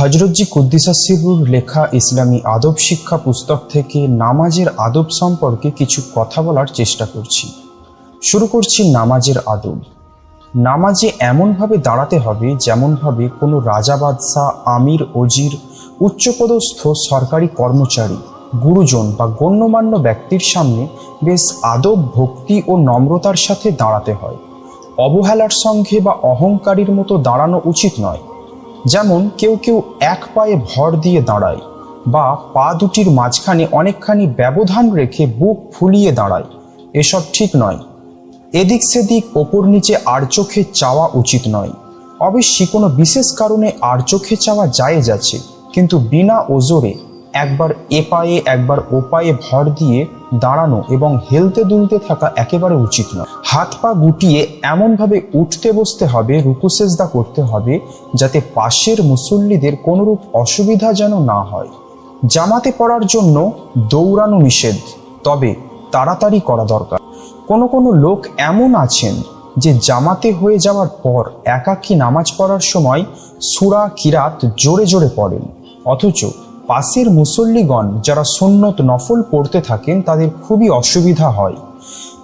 হজরতজি কুদ্দিসাসিরুর লেখা ইসলামী আদব শিক্ষা পুস্তক থেকে নামাজের আদব সম্পর্কে কিছু কথা বলার চেষ্টা করছি। শুরু করছি নামাজের আদব। নামাজে এমনভাবে দাঁড়াতে হবে যেমনভাবে কোনো রাজা বাদশাহ, আমির অজির উচ্চপদস্থ সরকারি কর্মচারী, গুরুজন বা গণ্যমান্য ব্যক্তির সামনে বেশ আদব, ভক্তি ও নম্রতার সাথে দাঁড়াতে হয়। অবহেলার সঙ্গে বা অহংকারীর মতো দাঁড়ানো উচিত নয়। যেমন কেউ কেউ এক পায়ে ভর দিয়ে দাঁড়ায় বা পা দুটির মাঝখানে অনেকখানি ব্যবধান রেখে বুক ফুলিয়ে দাঁড়ায়। এসব ঠিক নয়। এদিক সেদিক ওপর নিচে আর চোখে চাওয়া উচিত নয়। অবশ্যই কোনো বিশেষ কারণে আর চোখে চাওয়া যায় যাচ্ছে, কিন্তু বিনা ওজোরে একবার এ পায়ে, একবার ও পায়ে ভর দিয়ে দাঁড়ানো এবং হেলতে দুলতে থাকা একেবারে উচিত নয়। হাত পা গুটিয়ে এমনভাবে উঠতে বসতে হবে রুকুসেজদা করতে হবে, যাতে পাশের মুসল্লিদের কোনোরূপ অসুবিধা যেন না হয়। জামাতে পড়ার জন্য দৌড়ানো নিষেধ, তবে তাড়াতাড়ি করা দরকার। কোনো কোনো লোক এমন আছেন যে জামাতে হয়ে যাওয়ার পর একাকী নামাজ পড়ার সময় সুরা কিরাত জোরে জোরে পড়েন, অথচ পাশের মুসল্লিগণ যারা সুন্নত নফল পড়তে থাকেন তাদের খুবই অসুবিধা হয়।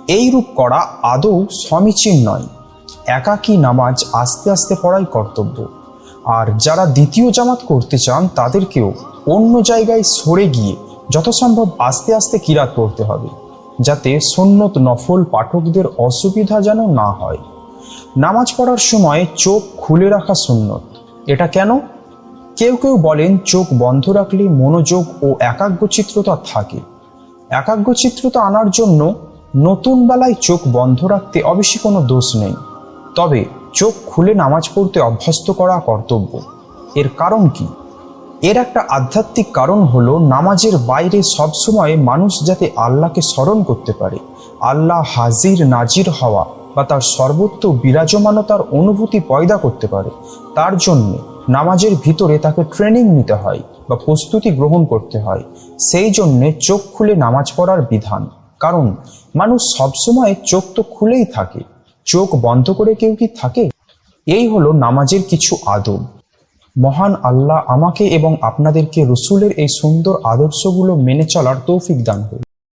এই রূপ করা আদৌ সমীচীন নয়। একাকী নামাজ আস্তে আস্তে পড়াই কর্তব্য। আর যারা দ্বিতীয় জামাত করতে চান, তাদেরকেও অন্য জায়গায় সরে গিয়ে যথাসম্ভব আস্তে আস্তে কিরাত পড়তে হবে, যাতে সন্নত নফল পাঠকদের অসুবিধা যেন না হয়। নামাজ পড়ার সময় চোখ খুলে রাখা সুন্নত। এটা কেন? কেউ কেউ বলেন চোখ বন্ধ রাখলে মনোযোগ ও একাগ্রচিত্রতা থাকে। একাগ্রচিত্রতা আনার জন্য নতুন বেলায় চোখ বন্ধ রাখতে অবশ্যই কোনো দোষ নেই। তবে চোখ খুলে নামাজ পড়তে অভ্যস্ত করা কর্তব্য। এর কারণ কি? এর একটা আধ্যাত্মিক কারণ হলো নামাজের বাইরে সবসময় মানুষ যাতে আল্লাহকে স্মরণ করতে পারে। আল্লাহ হাজির নাজির হওয়া বা তার সর্বত্র বিরাজমানতার অনুভূতি পয়দা করতে পারে। তার জন্য নামাজের ভিতরে তাকে ট্রেনিং নিতে হয় বা প্রস্তুতি গ্রহণ করতে হয়। সেই জন্যে চোখ খুলে নামাজ পড়ার বিধান। কারণ মানুষ সবসময় চোখ তো খুলেই থাকে। চোখ বন্ধ করে কেউ কি থাকে? এই হলো নামাজের কিছু আদব। মহান আল্লাহ আমাকে এবং আপনাদেরকে রসুলের এই সুন্দর আদর্শগুলো মেনে চলার তৌফিক দান করুন।